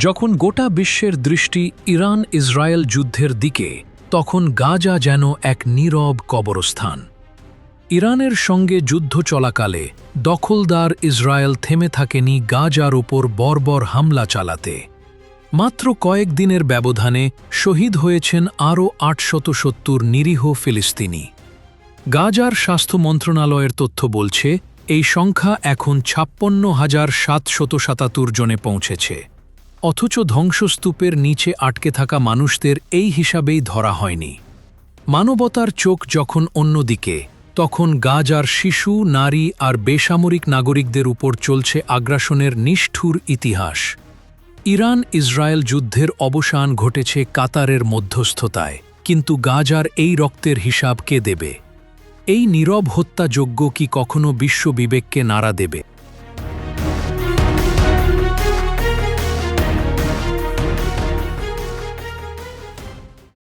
যখন গোটা বিশ্বের দৃষ্টি ইরান ইসরায়েল যুদ্ধের দিকে, তখন গাজা যেন এক নীরব কবরস্থান। ইরানের সঙ্গে যুদ্ধ চলাকালে দখলদার ইসরায়েল থেমে থাকেনি গাজার ওপর বর্বর হামলা চালাতে। মাত্র কয়েক দিনের ব্যবধানে শহীদ হয়েছেন আরও আটশত সত্তর নিরীহ ফিলিস্তিনি। গাজার স্বাস্থ্য মন্ত্রণালয়ের তথ্য বলছে, এই সংখ্যা এখন ছাপ্পন্ন হাজার সাতশত সাতাত্তর জনে পৌঁছেছে। অথচ ধ্বংসস্তূপের নিচে আটকে থাকা মানুষদের এই হিসাবেই ধরা হয়নি। মানবতার চোখ যখন অন্যদিকে, তখন গাজার শিশু, নারী আর বেসামরিক নাগরিকদের উপর চলছে আগ্রাসনের নিষ্ঠুর ইতিহাস। ইরান ইসরায়েল যুদ্ধের অবসান ঘটেছে কাতারের মধ্যস্থতায়, কিন্তু গাজার এই রক্তের হিসাব কে দেবে? এই নীরব হত্যাযোগ্য কি কখনো বিশ্ব বিবেককে নাড়া দেবে?